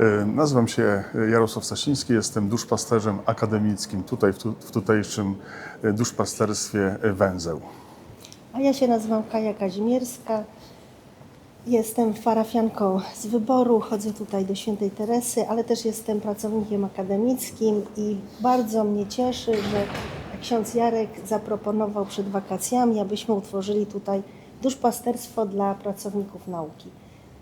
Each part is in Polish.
E, Nazywam się Jarosław Stasiński, jestem duszpasterzem akademickim tutaj w, tu, w tutejszym e, duszpasterstwie Węzeł. A ja się nazywam Kaja Kazimierska. Jestem parafianką z wyboru, chodzę tutaj do Świętej Teresy, ale też jestem pracownikiem akademickim i bardzo mnie cieszy, że ksiądz Jarek zaproponował przed wakacjami, abyśmy utworzyli tutaj duszpasterstwo dla pracowników nauki.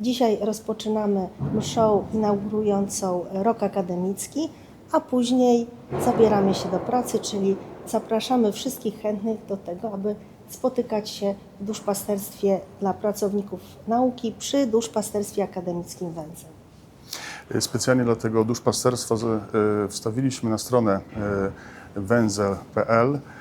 Dzisiaj rozpoczynamy mszą inaugurującą rok akademicki, a później zabieramy się do pracy, czyli zapraszamy wszystkich chętnych do tego, aby spotykać się w duszpasterstwie dla pracowników nauki przy duszpasterstwie akademickim Węzeł. Specjalnie dla tego duszpasterstwa e, wstawiliśmy na stronę e, węzel.pl e,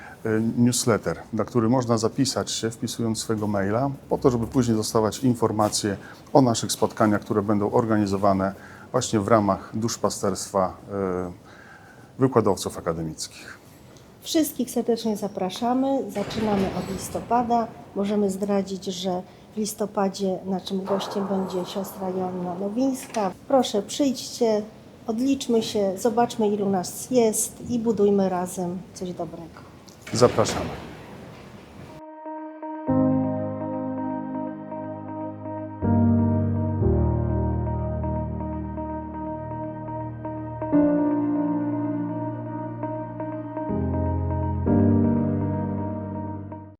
newsletter, na który można zapisać się wpisując swojego maila, po to, żeby później dostawać informacje o naszych spotkaniach, które będą organizowane właśnie w ramach duszpasterstwa e, wykładowców akademickich. Wszystkich serdecznie zapraszamy. Zaczynamy od listopada. Możemy zdradzić, że w listopadzie naszym gościem będzie siostra Joanna Nowińska. Proszę, przyjdźcie, odliczmy się, zobaczmy ilu nas jest i budujmy razem coś dobrego. Zapraszamy.